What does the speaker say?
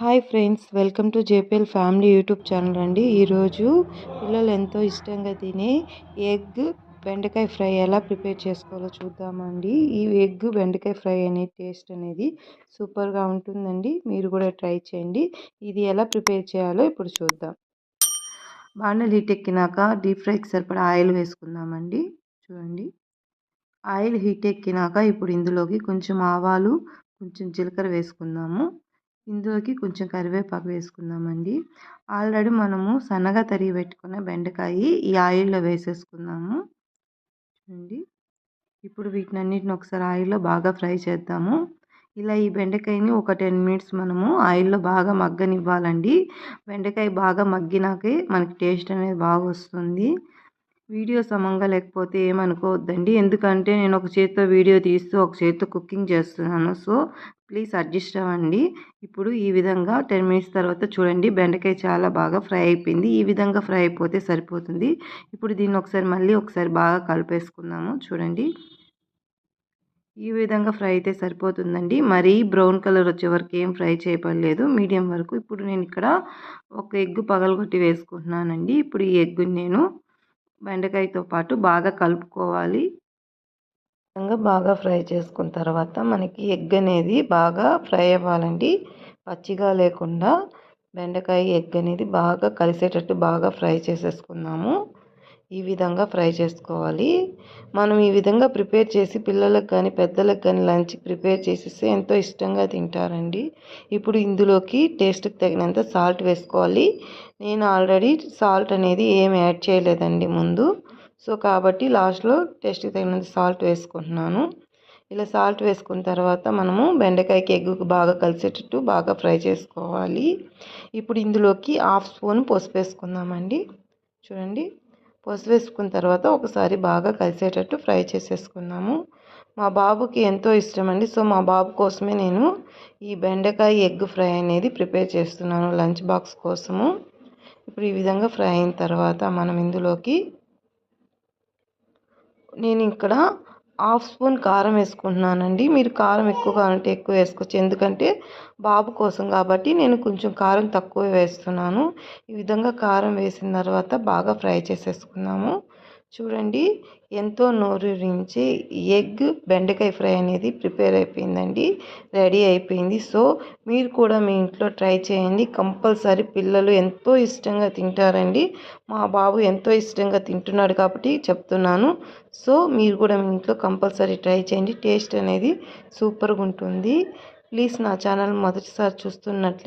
Hi friends welcome to JPL family YouTube channel అండి ఈరోజు పిల్లలు ఎంతో ఇష్టంగా తినే ఎగ్ బెండకాయ ఫ్రై ఎలా ప్రిపేర్ చేసుకోవాలో చూద్దామండి. ఈ ఎగ్ బెండకాయ ఫ్రై అనే టేస్ట్ అనేది సూపర్గా ఉంటుందండి. మీరు కూడా ట్రై చేయండి. ఇది ఎలా ప్రిపేర్ చేయాలో ఇప్పుడు చూద్దాం. బాగా హీట్ ఎక్కినాక డీప్ ఫ్రైకి సరిపడా ఆయిల్ వేసుకుందామండి. చూడండి. ఆయిల్ హీట్ ఎక్కినాక ఇప్పుడు ఇందులోకి కొంచెం ఆవాలు కొంచెం జీలకర్ర వేసుకుందాము. ఇందులోకి కొంచెం కరివేపాకు వేసుకుందామండి. ఆల్రెడీ మనము సన్నగా తరిగి పెట్టుకున్న బెండకాయ ఈ ఆయిల్లో వేసేసుకుందాము. చూడండి. ఇప్పుడు వీటిని అన్నిటిని ఒకసారి ఆయిల్లో బాగా ఫ్రై చేద్దాము. ఇలా ఈ బెండకాయని ఒక టెన్ మినిట్స్ మనము ఆయిల్లో బాగా మగ్గనివ్వాలండి. బెండకాయ బాగా మగ్గినాకే మనకి టేస్ట్ అనేది బాగా వస్తుంది. వీడియో సమంగా లేకపోతే ఏమనుకోవద్దండి. ఎందుకంటే నేను ఒక చేతితో వీడియో తీస్తూ ఒక చేతితో కుకింగ్ చేస్తున్నాను. సో ప్లీజ్ అడ్జస్ట్ అవ్వండి. ఇప్పుడు ఈ విధంగా టెన్ మినిట్స్ తర్వాత చూడండి. బెండకాయ చాలా బాగా ఫ్రై అయిపోయింది. ఈ విధంగా ఫ్రై అయిపోతే సరిపోతుంది. ఇప్పుడు దీన్ని ఒకసారి మళ్ళీ ఒకసారి బాగా కలిపేసుకుందాము. చూడండి. ఈ విధంగా ఫ్రై అయితే సరిపోతుందండి. మరీ బ్రౌన్ కలర్ వచ్చే వరకు ఏం ఫ్రై చేయబడలేదు. మీడియం వరకు. ఇప్పుడు నేను ఇక్కడ ఒక ఎగ్ పగలగొట్టి వేసుకుంటున్నానండి. ఇప్పుడు ఈ ఎగ్గుని నేను బెండకాయతో పాటు బాగా కలుపుకోవాలి. బాగా ఫ్రై చేసుకున్న తర్వాత మనకి ఎగ్ అనేది బాగా ఫ్రై అవ్వాలండి. పచ్చిగా లేకుండా బెండకాయ ఎగ్ అనేది బాగా కలిసేటట్టు బాగా ఫ్రై చేసేసుకున్నాము. ఈ విధంగా ఫ్రై చేసుకోవాలి. మనం ఈ విధంగా ప్రిపేర్ చేసి పిల్లలకు కానీ పెద్దలకు కానీ లంచ్ ప్రిపేర్ చేసేస్తే ఎంతో ఇష్టంగా తింటారండి. ఇప్పుడు ఇందులోకి టేస్ట్కి తగినంత సాల్ట్ వేసుకోవాలి. నేను ఆల్రెడీ సాల్ట్ అనేది ఏం యాడ్ చేయలేదండి ముందు. సో కాబట్టి లాస్ట్లో టేస్ట్కి తగినంత సాల్ట్ వేసుకుంటున్నాను. ఇలా సాల్ట్ వేసుకున్న తర్వాత మనము బెండకాయకి ఎగ్గుకు బాగా కలిసేటట్టు బాగా ఫ్రై చేసుకోవాలి. ఇప్పుడు ఇందులోకి హాఫ్ స్పూన్ పసుపు వేసుకుందామండి. చూడండి. పసుపు వేసుకున్న తర్వాత ఒకసారి బాగా కలిసేటట్టు ఫ్రై చేసేసుకున్నాము. మా బాబుకి ఎంతో ఇష్టం అండి సో మా బాబు కోసమే నేను ఈ బెండకాయ ఎగ్ ఫ్రై అనేది ప్రిపేర్ చేస్తున్నాను లంచ్ బాక్స్ కోసము. ఇప్పుడు ఈ విధంగా ఫ్రై అయిన తర్వాత మనం ఇందులోకి నేను ఇక్కడ హాఫ్ స్పూన్ కారం వేసుకుంటున్నానండి. మీరు కారం ఎక్కువ కావాలంటే ఎక్కువ వేసుకోవచ్చు. ఎందుకంటే బాబు కోసం కాబట్టి నేను కొంచెం కారం తక్కువ వేస్తున్నాను. ఈ విధంగా కారం వేసిన తర్వాత బాగా ఫ్రై చేసేసుకున్నాము. చూడండి. ఎంతో నోరూరించి ఎగ్ బెండకాయ ఫ్రై అనేది ప్రిపేర్ అయిపోయిందండి. రెడీ అయిపోయింది. సో మీరు కూడా మీ ఇంట్లో ట్రై చేయండి. కంపల్సరీ పిల్లలు ఎంతో ఇష్టంగా తింటారండి. మా బాబు ఎంతో ఇష్టంగా తింటున్నాడు కాబట్టి చెప్తున్నాను. సో మీరు కూడా మీ ఇంట్లో కంపల్సరీ ట్రై చేయండి. టేస్ట్ అనేది సూపర్గా ఉంటుంది. ప్లీజ్ నా ఛానల్ మొదటిసారి చూస్తున్నట్లే